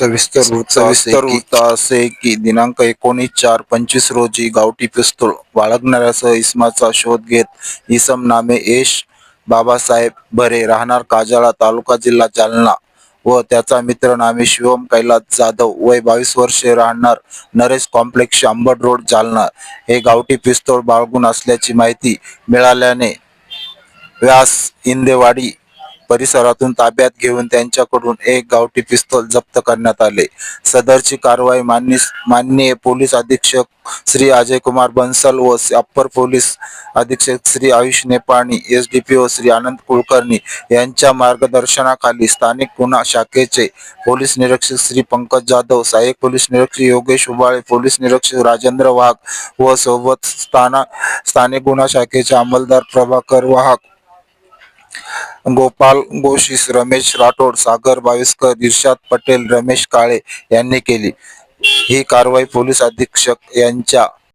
सविस्तर सविस्तर असे की- वृत्त असे की दिनांक एकोणीस चार पंचवीस रोजी गावठी पिस्तूल बाळगणाऱ्यासह इसमाचा शोध घेत इसम नामे यश बाबासाहेब भरे राहणार काजाळा तालुका जिल्हा जालना व त्याचा मित्र नामे शिवम कैलास जाधव वय बावीस वर्षे राहणार नरेश कॉम्प्लेक्स अंबड रोड जालना. हे गावठी पिस्तूल बाळगून असल्याची माहिती मिळाल्याने व्यास इंदेवाडी परिसरातून ताब्यात घेऊन त्यांच्याकडून एक गावठी पिस्तूल जप्त करण्यात आले. सदरची कारवाई मान्य माननीय पोलीस अधीक्षक श्री अजय कुमार बन्सल व अप्पर पोलीस अधीक्षक Shri Ayush Nepani S D P O Shri Anand Kulkarni यांच्या मार्गदर्शनाखाली स्थानिक गुन्हा शाखेचे पोलीस निरीक्षक श्री पंकज जाधव सहाय्यक पोलीस निरीक्षक योगेश उबाळे पोलीस निरीक्षक राजेंद्र वाघ व सोबत स्थाना स्थानिक गुन्हा शाखेचे अंमलदार प्रभाकर वाहक गोपाल गोशीस रमेश राठोड सागर बाविस्कर इर्शाद पटेल रमेश काळे यांनी केली. ही कारवाई पोलीस अधीक्षक यांच्या